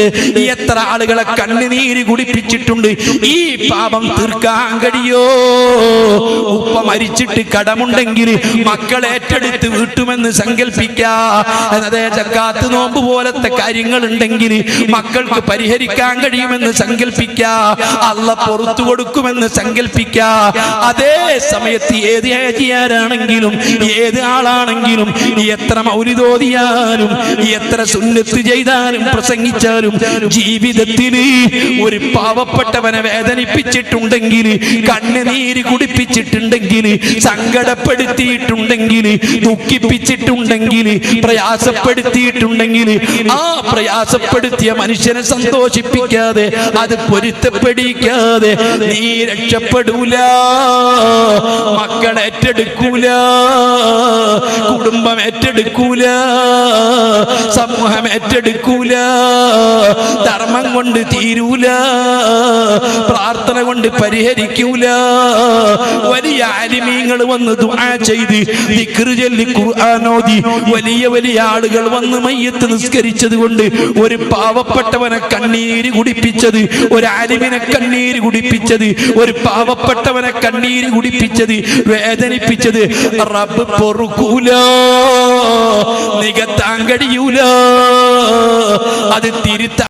കുടിപ്പിച്ചിട്ടുണ്ട് എത്ര ആളുകളെ കണ്ണുനീര് കുടിപ്പിച്ചിട്ടുണ്ട്. ഈ പാപം തീർക്കാൻ കഴിയോ? ഉപ്പ മരിച്ചിട്ട് കടമുണ്ടെങ്കിൽ മക്കൾ ഏറ്റെടുത്ത് വീട്ടുമെന്ന് സങ്കല്പിക്കാ ചക്കാത്ത് നോമ്പ് പോലത്തെ കാര്യങ്ങൾ ഉണ്ടെങ്കിൽ മക്കൾക്ക് പരിഹരിക്കാൻ കഴിയുമെന്ന് സങ്കല്പിക്കാ അല്ല പുറത്തു കൊടുക്കുമെന്ന് സങ്കല്പിക്കാ അതേ സമയത്ത് ഏത് ഏജിയാരാണെങ്കിലും ഏത് ആളാണെങ്കിലും എത്ര മൗലിതോതിയാലും എത്ര സുന്നത്ത് ചെയ്താലും പ്രസംഗിച്ചാലും ജീവിതത്തിൽ ഒരു പാവപ്പെട്ടവനെ വേദനിപ്പിച്ചിട്ടുണ്ടെങ്കിൽ കണ്ണുനീര് കുടിപ്പിച്ചിട്ടുണ്ടെങ്കിൽ സങ്കടപ്പെടുത്തിയിട്ടുണ്ടെങ്കിൽ ദുഃഖിപ്പിച്ചിട്ടുണ്ടെങ്കിൽ പ്രയാസപ്പെടുത്തിയിട്ടുണ്ടെങ്കിൽ ആ പ്രയാസപ്പെടുത്തിയ മനുഷ്യനെ സന്തോഷിപ്പിക്കാതെ അത് പൊരുത്തപ്പെടിക്കാതെ നീ രക്ഷപ്പെടൂല മക്കൾ ഏറ്റെടുക്കൂല കുടുംബം ഏറ്റെടുക്കൂല സമൂഹം ഏറ്റെടുക്കൂല. ധർമ്മം കൊണ്ട് തീരൂല. പ്രാർത്ഥന കൊണ്ട് പരിഹരിക്കൂല. വലിയ അലിമീങ്ങൾ വന്ന് ദുആ ചെയ്ത് ചൊല്ലി വലിയ വലിയ ആളുകൾ വന്ന് മയ്യത്ത് നിസ്കരിച്ചത് കൊണ്ട് ഒരു പാവപ്പെട്ടവനെ കണ്ണീര് കുടിപ്പിച്ചത് ഒരു അലിമിനെ കണ്ണീര് കുടിപ്പിച്ചത് ഒരു പാവപ്പെട്ടവനെ കണ്ണീര് കുടിപ്പിച്ചത് വേദനിപ്പിച്ചത് റബ്ബ് പൊറുക്കൂല. നികത്താൻ കഴിയൂല. അത് ele está